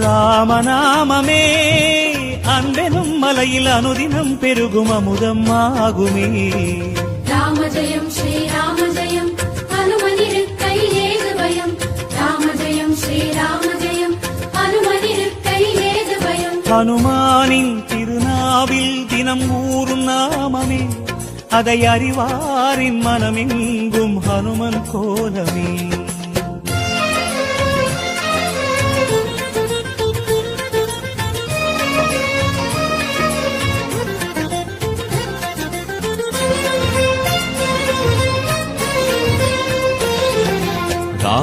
ராமநாமமே. அன்பெனும் மலையில் அனுதினம் பெருகும் அமுதம் ஆகுமே. ராம ஜெயம் ஸ்ரீராம ஜெயம் ஹனுமனிருக்கையில் ஏது பயம். ராம ஜெயம் ஸ்ரீராம ஜெயம் ஹனுமனிருக்கையில் ஏது பயம். ஹனுமானின் திருநாவில் தினம் ஊறும் நாமமே. அதை அறிவாரின் மனமெங்கும் ஹனுமன் கோலமே.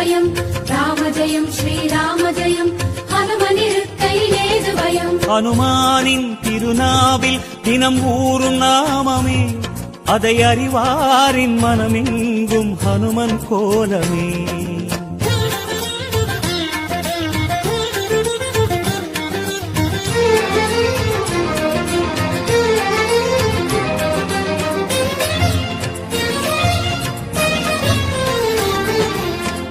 பயம் ராம ஜயம். ஸ்ரீராம ஜயம் ஹனுமனிருக்கையில் ஏது பயம்? ஹனுமானின் திருநாவில் தினம் ஊறும் நாமமே. அதை அறிவாரின் மனமெங்கும் ஹனுமன் கோலமே.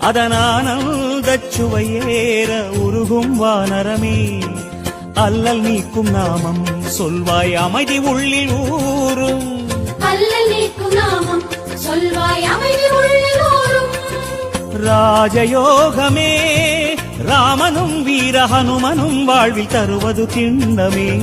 அதனானந்தச்சுவையேற உருகும் வானரமே. அல்லல் நீக்கும் நாமம் சொல்வாய் அமைதி உள்ளில் ஊரும் அல்லல் நீக்கும் நாமம் சொல்வாய் அமைதி உள்ளில் ஊரும் ராஜயோகமே ராமனும் வீர ஹனுமனும் வாழ்வில் தருவது திண்ணமே.